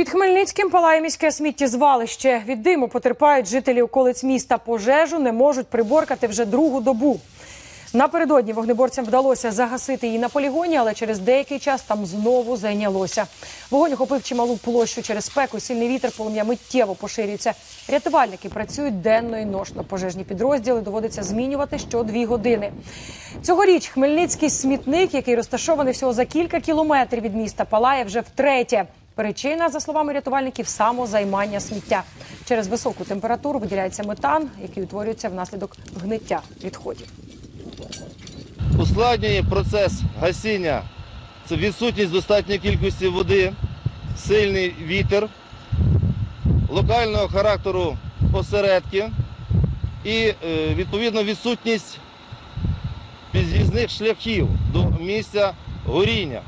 Під Хмельницьким палає міське сміттєзвалище. Від диму потерпають жителі околиць міста. Пожежу не можуть приборкати вже другу добу. Напередодні вогнеборцям вдалося загасити її на полігоні, але через деякий час там знову зайнялося. Вогонь охопив чималу площу через спеку. Сильний вітер полум'я миттєво поширюється. Рятувальники працюють денно і ношно. Пожежні підрозділи доводиться змінювати що дві години. Цьогоріч Хмельницький смітник, який розташований всього за кілька кілометрів від міста, палає вже втретє. Причина, за словами рятувальників, самозаймання сміття. Через високу температуру виділяється метан, який утворюється внаслідок гниття відходів. Ускладнює процес гасіння. Це відсутність достатньої кількості води, сильний вітер, локального характеру осередки і е, відповідно відсутність під'їзних шляхів до місця горіння.